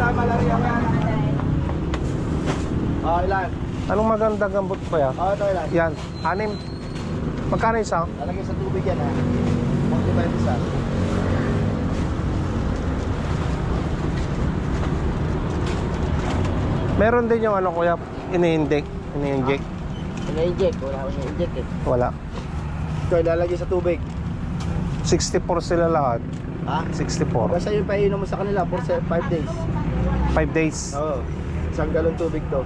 sa malaria ka. Oh, ilan? Anong magandang gambot pa yan? Oh, ito ilan? Yan, anim. Magkano isa? Lalagay sa tubig yan ha. 45 isa. Meron din yung ano kuya, ini-inject. Ini-inject. Ina-inject. Wala ko na-inject eh. Wala. Ito, ilalagay sa tubig. 64 sila lahat. Ha? 64. Basta yung painom mo sa kanila for 5 days. 5 days. Oo. Isang galon tubig to.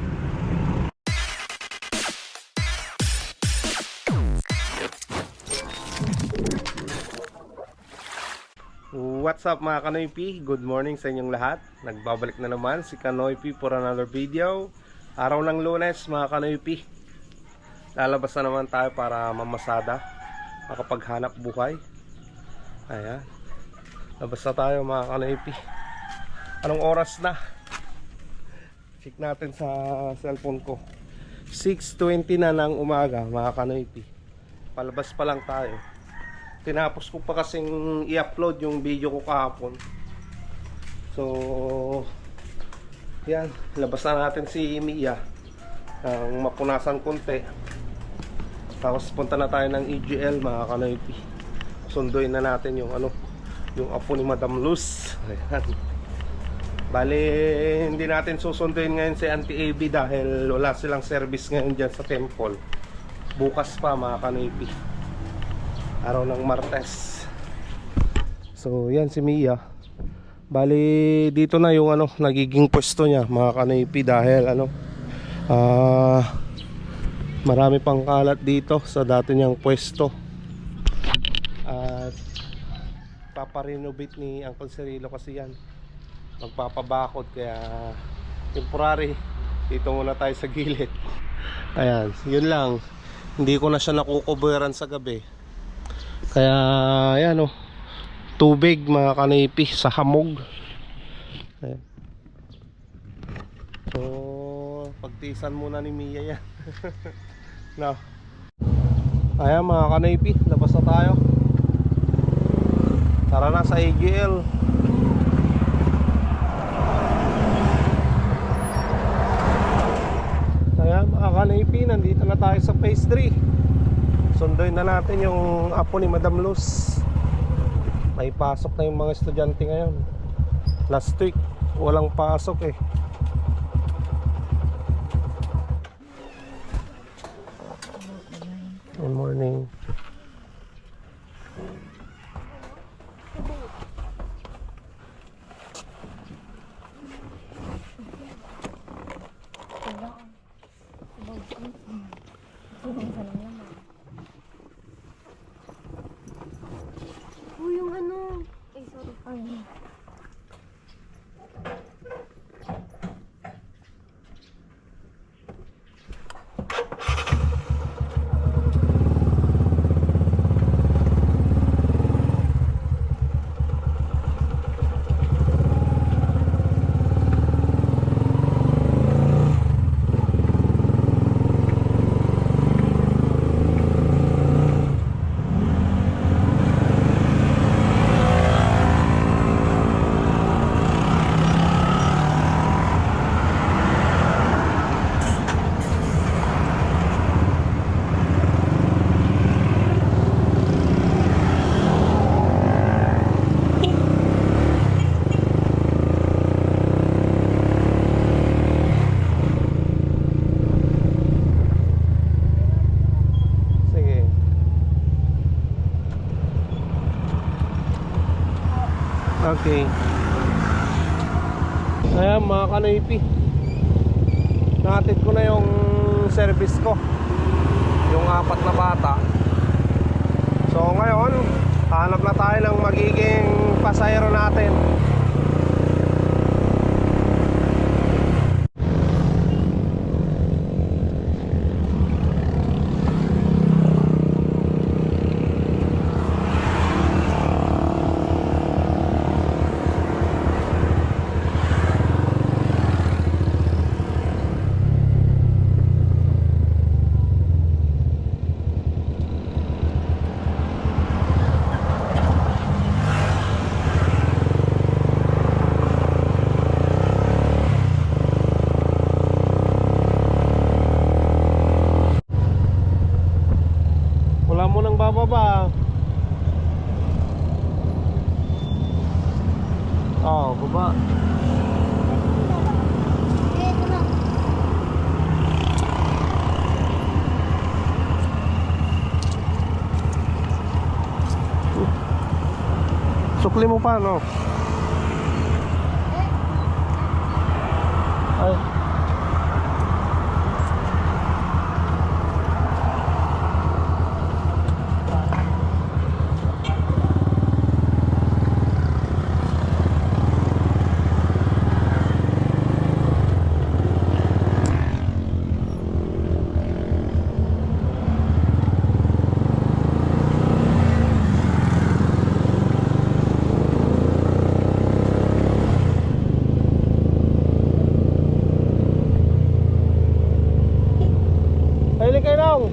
What's up mga Kanoy P? Good morning sa inyong lahat. Nagbabalik na naman si Kanoy P for another video. Araw ng lunes mga Kanoy P. Lalabas na naman tayo para mamasada. Makapaghanap buhay. Ayan. Labas na tayo mga Kanoy P. Anong oras na? Check natin sa cellphone ko. 6.20 na ng umaga mga Kanoy P. Palabas pa lang tayo. Tinapos ko pa kasing i-upload yung video ko kahapon. So yan. Labas na natin si Mia. Ang mapunasan konti. Tapos punta na tayo ng EGL mga kanoypi. Sunduin na natin yung ano yung apo ni Madam Luz. Ayan bali hindi natin susunduin ngayon si Auntie AB dahil wala silang service ngayon dyan sa temple. Bukas pa mga kanoypi araw ng Martes. So yan si Mia. Bali dito na yung ano nagiging pwesto niya mga kanipi dahil ano ah marami pang kalat dito sa dati niyang pwesto. At paparenovate ni Uncle Cirilo kasi yan magpapabakod kaya temporary. Dito muna tayo sa gilid. Ayan yun lang. Hindi ko na siya nakukuburan sa gabi. Kaya ayan oh. Tubig mga kanipi sa hamog. Ayan. so pagtisan muna ni Mia yan. No. ayan mga kanipi labas na tayo. Tara na sa AGL kanipi nandito na tayo sa phase 3 sunduin na natin yung apo ni Madam Luz. May pasok na yung mga estudyante ngayon. Last week walang pasok eh. Good morning Oh, yung ano. Ay, sorry. Ay. sige okay. Ayan mga kanipi Nahatid ko na yung service ko. Yung apat na bata. So ngayon Hanap na tayo ng magiging pasayro natin Sukli mo pa, no? Ay. Ay, likay lang.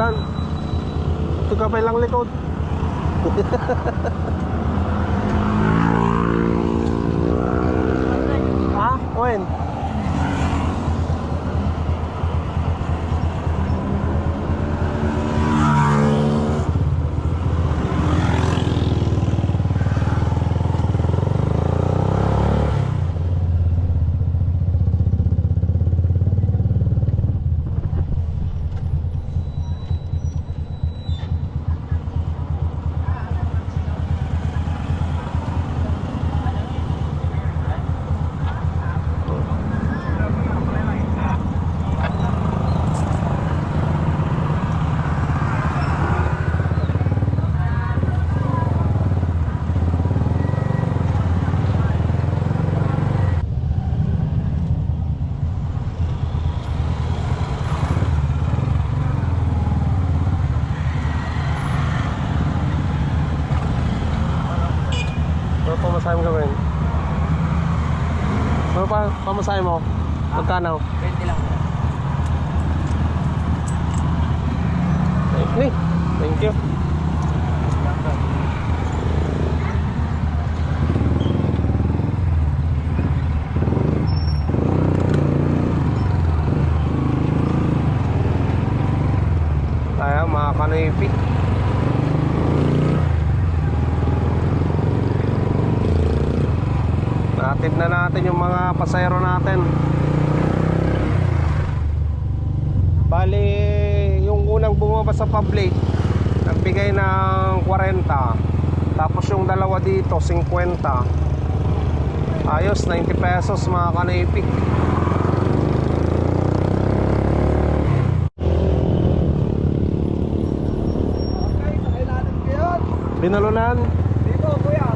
Tan. Ito ka pa ilang likod. ha? When? Ano pa masahe mo gawin? Ano pa pamasahe mo? Magkano? 20 lang. Thank you. Thank you. Tayo mga kanipi. Natid na natin yung mga pasayro natin. Bali, yung unang bumaba sa public, nagbigay ng 40. Tapos yung dalawa dito, 50. Ayos, 90 pesos mga kayo. Binalunan. Dito, kuya.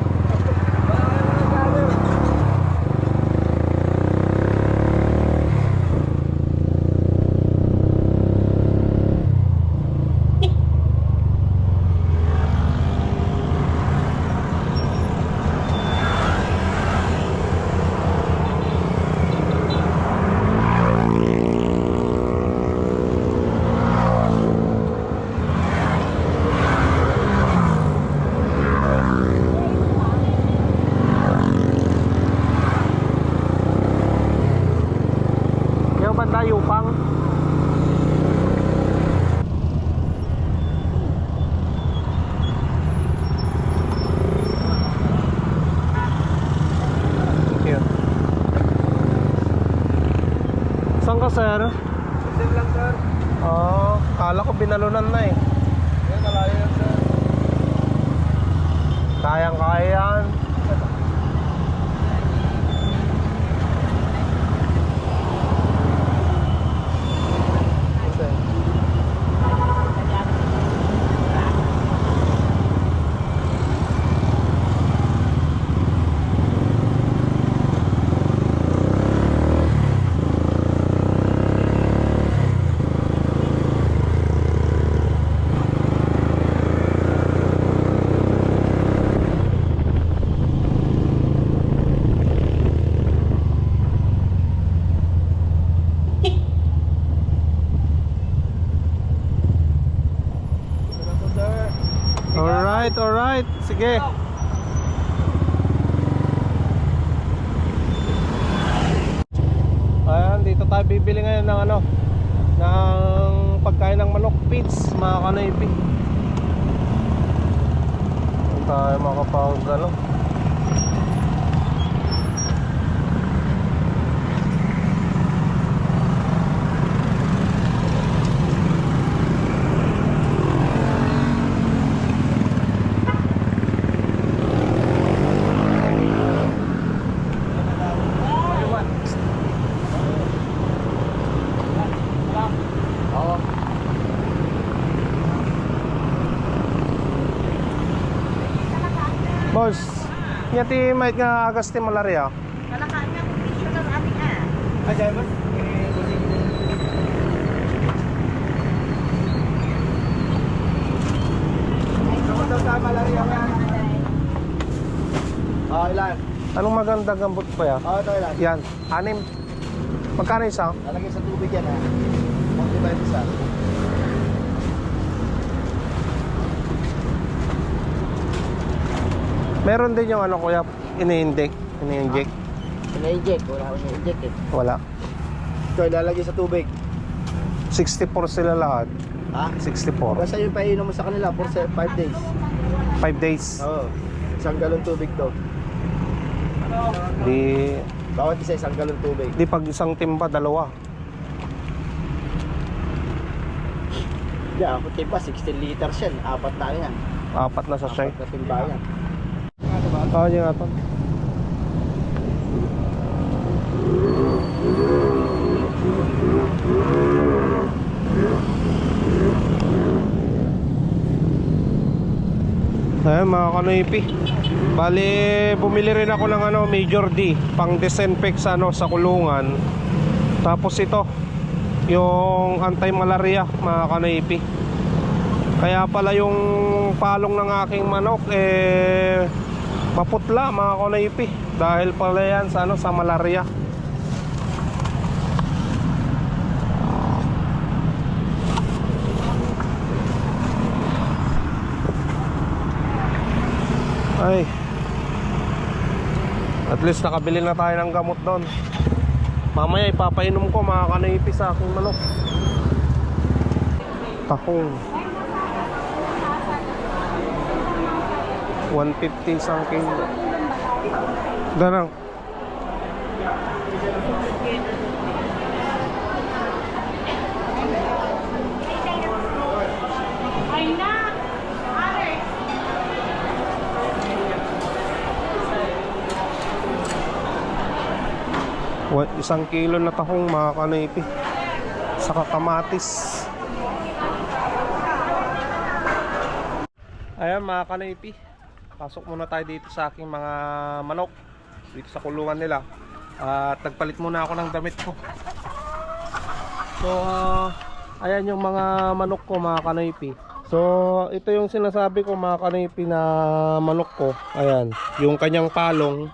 Yung banda, Yupang. Thank you. Saan ka, sir? Send lang, sir. Oh, kala ko binalunan na eh. Yan, malayo yan, sir. Kayang kaya yan. Okay. Ito po, sir. Alright, alright. Sige. Ayan, dito tayo bibili ngayon ng ano ng pagkain ng manok pits mga Saan tayo makapag ano Anya ti may nga agas ti malaria. Kalakaan nga kung issue ng aming ah. Ay, yan. Oh, ilan? Anong maganda gambot pa ya? Oh, ito ilan? Yan, anim. Magkano isa? Lalagay sa tubig yan ha. Multiply isa. Meron din yung ano kuya, ini-inject. Ini-inject. Ina-inject. Wala akong ina-inject eh. Wala. Ito, ilalagay sa tubig. 64 sila lahat. Ha? 64. Basta yung painom mo sa kanila for 5 days. 5 days. Oo. Isang galon tubig to. Di, Bawat isa isang galon tubig. di pag isang timba, dalawa. Hindi, ako tipa 16 liters yan. Apat na yan. Apat na sa shay. Apat na timbayan. Oo, yun nga to. Ayan mga kanoipi. Bali bumili rin ako ng ano Major D Pang disinfect sa, ano, sa kulungan. Tapos ito Yung anti-malaria mga kanoipi. Kaya pala yung palong ng aking manok Eh maputla mga kanoipi Dahil pala yan sa, ano, sa malaria Ay. At least nakabili na tayo ng gamot doon. Mamaya ipapainom ko mga kanaypi sa aking manok. Tahong. 150 isang kilo. Ganang. Wa- Isang kilo na tahong mga kanaypi. Saka kamatis. Ayan mga kanaypi. Pasok muna tayo dito sa aking mga manok. Dito sa kulungan nila. At nagpalit muna ako ng damit ko. So, ah, ayan yung mga manok ko mga kanaypi. So, ito yung sinasabi ko mga kanaypi na manok ko. Ayan, yung kanyang palong.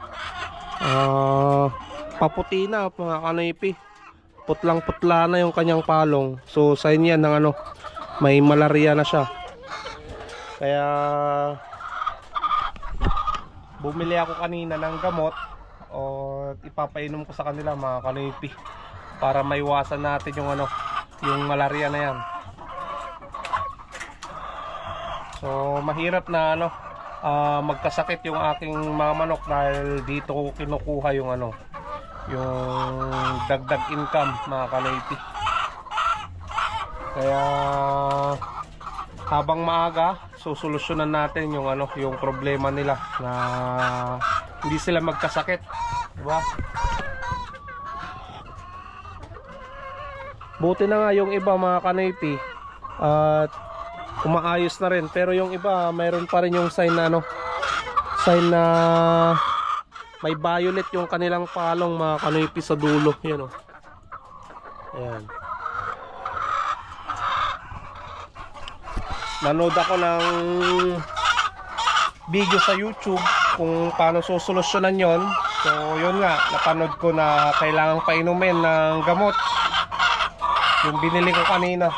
Ah, paputi na mga kanaypi. Putlang putla na yung kanyang palong. So, sign yan ng ano, may malaria na siya. Kaya bumili ako kanina ng gamot o ipapainom ko sa kanila mga kanipi para maiwasan natin yung ano yung malaria na yan. So mahirap na ano ah, magkasakit yung aking mga manok dahil dito ko kinukuha yung ano yung dagdag income mga kanipi. Kaya habang maaga susolusyonan natin yung ano yung problema nila na hindi sila magkasakit di ba? Buti na nga yung iba mga kanaypi at umaayos na rin. Pero yung iba mayroon pa rin yung sign na ano sign na may violet yung kanilang palong mga kanaypi sa dulo. Yan o ayan nanood ako ng video sa YouTube kung paano susolusyonan yon. So, yun nga, napanood ko na kailangan painumin ng gamot. Yung binili ko kanina.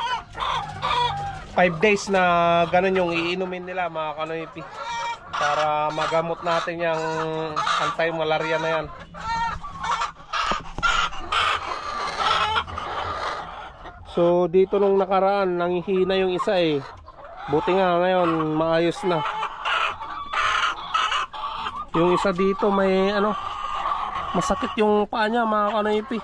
5 days na ganun yung iinumin nila mga kanoipi. Para magamot natin yung anti-malaria na yan. So, dito nung nakaraan, nanghihina yung isa eh. Buti nga ngayon, maayos na. Yung isa dito may ano, masakit yung paa niya mga kanaypi.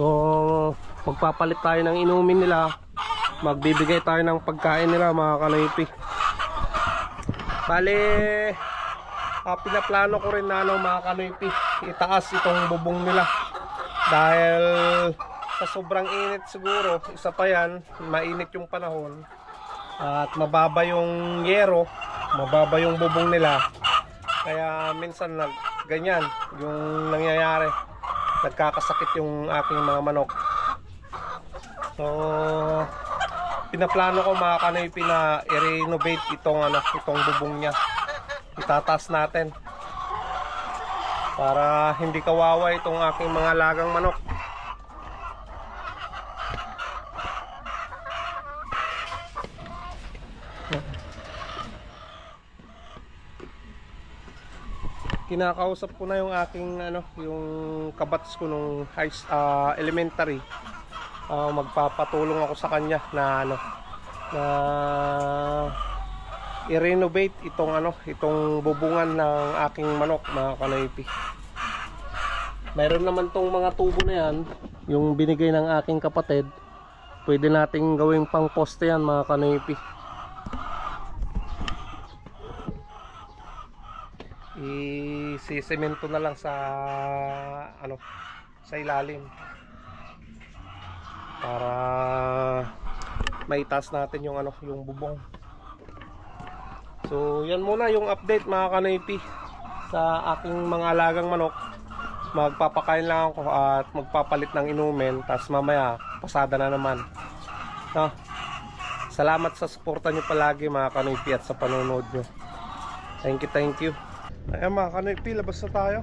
So, magpapalit tayo ng inumin nila magbibigay tayo ng pagkain nila mga kanaypi bali ah, pinaplano ko rin na ano mga kanoypi, itaas itong bubong nila. Dahil sa sobrang init siguro, isa pa yan, mainit yung panahon. At mababa yung yero, mababa yung bubong nila. Kaya minsan nag ganyan yung nangyayari. Nagkakasakit yung aking mga manok. So, pinaplano ko mga kanoypi na i-renovate itong ano, itong bubong niya. Itataas natin. Para hindi kawawa itong aking mga lagang manok. kinakausap ko na yung aking ano yung kabats ko nung high ah, elementary Ah, magpapatulong ako sa kanya na ano na i-renovate itong ano itong bubungan ng aking manok mga kanaypi. Mayroon naman tong mga tubo na yan yung binigay ng aking kapatid. Pwede nating gawing pang poste yan mga kanaypi. I-semento na lang sa ano sa ilalim para maitaas natin yung ano yung bubong so yan muna yung update mga kanaypi sa aking mga alagang manok magpapakain lang ako at magpapalit ng inumin tapos mamaya pasada na naman no? salamat sa suporta nyo palagi mga kanaypi at sa panonood nyo thank you thank you Ayan mga kanipi, labas na tayo.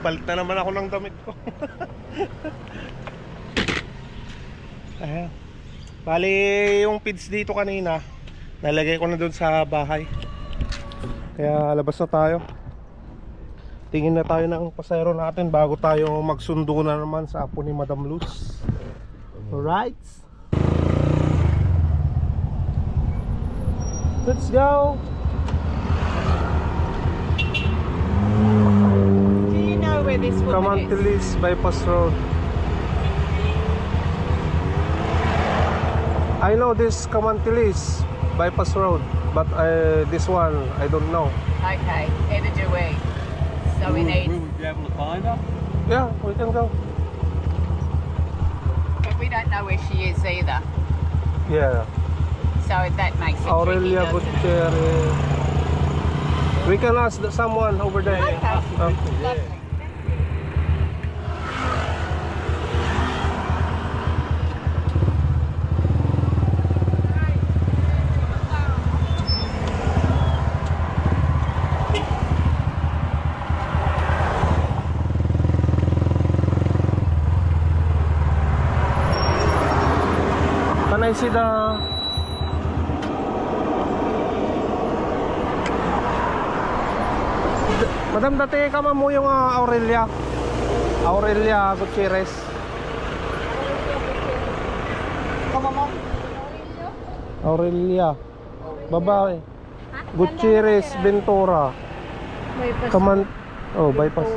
Palit na naman ako ng damit ko. Ayan. Bali yung feeds dito kanina, nalagay ko na doon sa bahay. Kaya labas na tayo. Tingin na tayo ng pasero natin bago tayo magsundo na naman sa apo ni Madam Luz. Alright. Let's go! Do you know where this woman is? Camantilis Bypass Road. I know this Camantilis Bypass Road, but uh, this one I don't know. Okay, neither do we. So we need, Will we be able to find her? Yeah, we can go. but we don't know where she is either. Yeah, So that makes it Aurelia tricky, doesn't? Gutierrez. We can ask the- someone over there. Okay. Okay. I see the Madam, dati ka mo yung ah, Aurelia. Aurelia Gutierrez. Aurelia. Babae. Gutierrez Ventura. Kaman Oh, bypass.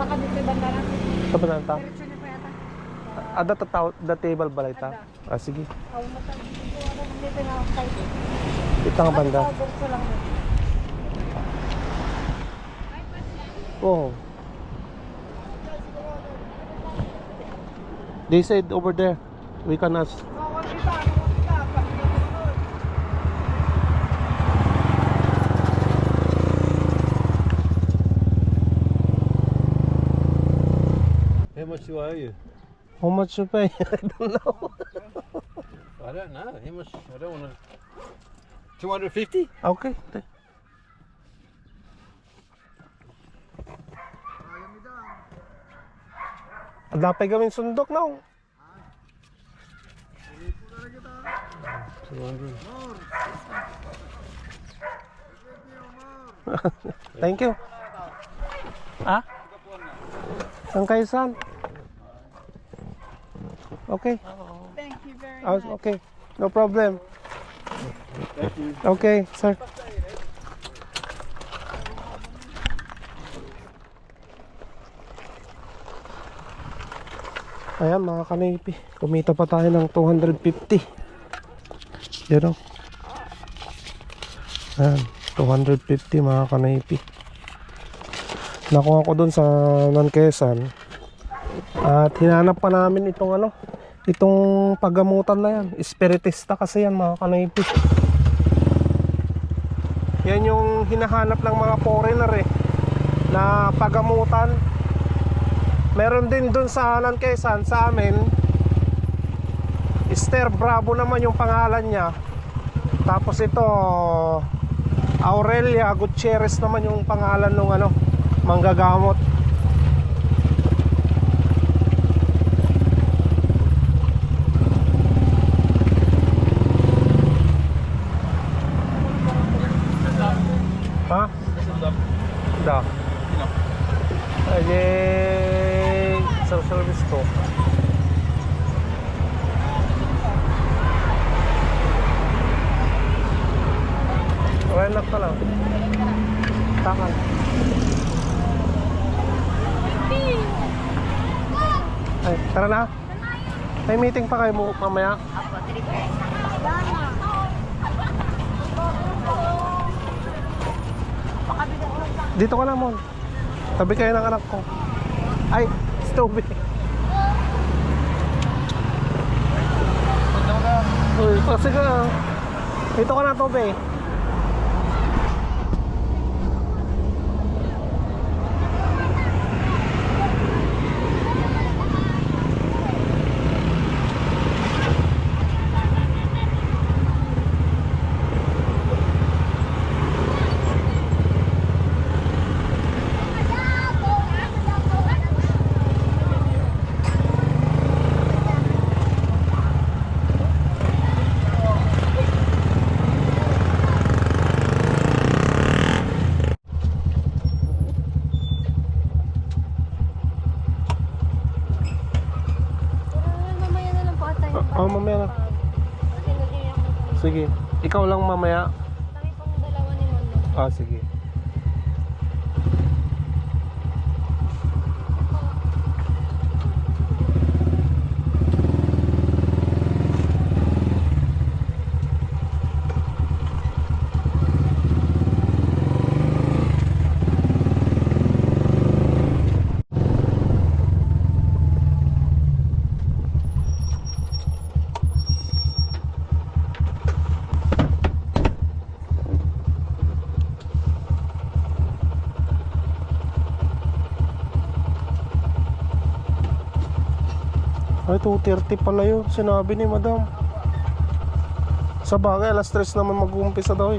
Baka dito banda natin. Sa bananta. Diretso na pa yata. Ada ta tao da table balay ta. Ah sige. Ita nga banda. Oh. They said over there. We can ask. How much do I owe you? How much you pay? I don't know. I don't know. How much? I don't want to. 250? Okay. te- Dapat gawin sundok na. 200. Thank you. Ah? Saan kayo saan? Okay. Thank you very Ah, okay. No problem. Okay, sir. Ayan mga kanipi. Kumita pa tayo ng 250. Yan o. Ayan. 250 mga kanaypi. Nakuha ko dun sa Nanquesan. At hinanap pa namin itong ano, itong paggamutan na yan. Espiritista kasi yan mga kanaypi. Yan yung hinahanap ng mga foreigner eh na pagamutan. Meron din dun sa Nanquesan sa amin. Esther Bravo naman yung pangalan niya. Tapos ito Aurelia Gutierrez naman yung pangalan ng ano, manggagamot. Ha? Da. Ay, sa service ko. Okay lang pa lang. Tangan. Ay, tara na. May meeting pa kayo mamaya. Dito ka na, Mon. Tabi kayo ng anak ko. Ay, stove. Uy, kasi ka. Dito ka na, Tobe. Oh, mamaya na. Sige. Ikaw lang mamaya. Kami pong dalawa ni Mondo. Ah, sige. Ay, 2.30 pala yun. Sinabi ni madam. Sa bagay, alas 3 naman mag-uumpisa daw eh.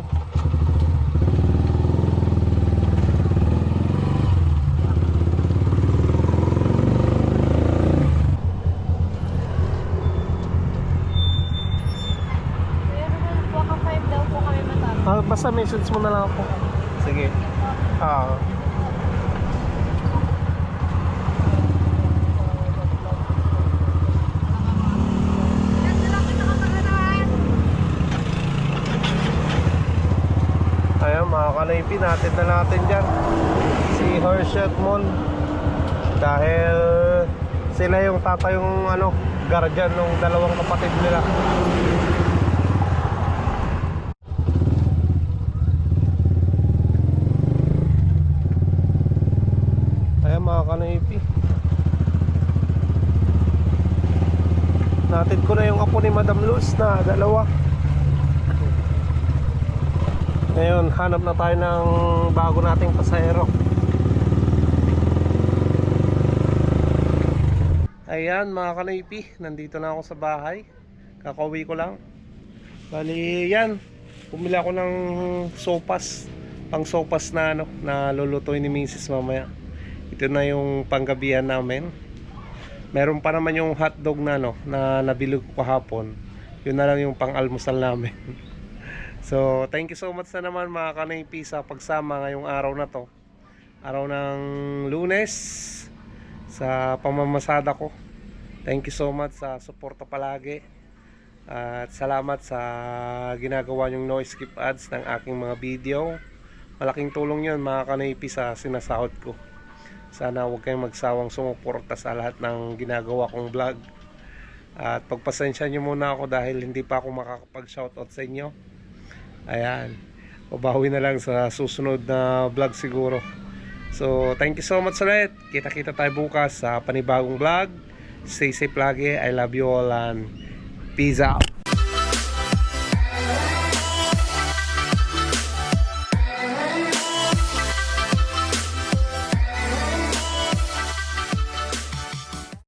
Meron po ka 5 daw po kami matapos. Ah, basta message mo na lang ako. Sige. Ah. Ayan mga kanaypi, natin na natin dyan. Si Hershey Mon. Dahil sila yung tata yung ano, guardian ng dalawang kapatid nila. Ayan mga kanaypi Natid ko na yung apo ni Madam Luz na dalawa Ngayon hanap na tayo ng bago nating pasahero Ayan mga kanaypi Nandito na ako sa bahay Kakauwi ko lang Bali yan Pumili ako ng sopas Pang sopas na ano Na lulutuin ni Mrs. mamaya ito na yung panggabihan namin. Meron pa naman yung hotdog na no, na nabilog ko kahapon. Yun na lang yung pang-almusal namin. so, thank you so much na naman mga kanaypi sa pagsama ngayong araw na to. Araw ng lunes sa pamamasada ko. Thank you so much sa suporta palagi. At salamat sa ginagawa yung no skip ads ng aking mga video. Malaking tulong yun mga kanaypi sa sinasahod ko. Sana huwag kayong magsawang sumuporta sa lahat ng ginagawa kong vlog. At pagpasensya nyo muna ako dahil hindi pa ako makakapag-shoutout sa inyo. Ayan. Babawi na lang sa susunod na vlog siguro. So, thank you so much ulit. Kita-kita tayo bukas sa panibagong vlog. Stay safe lagi. I love you all and peace out.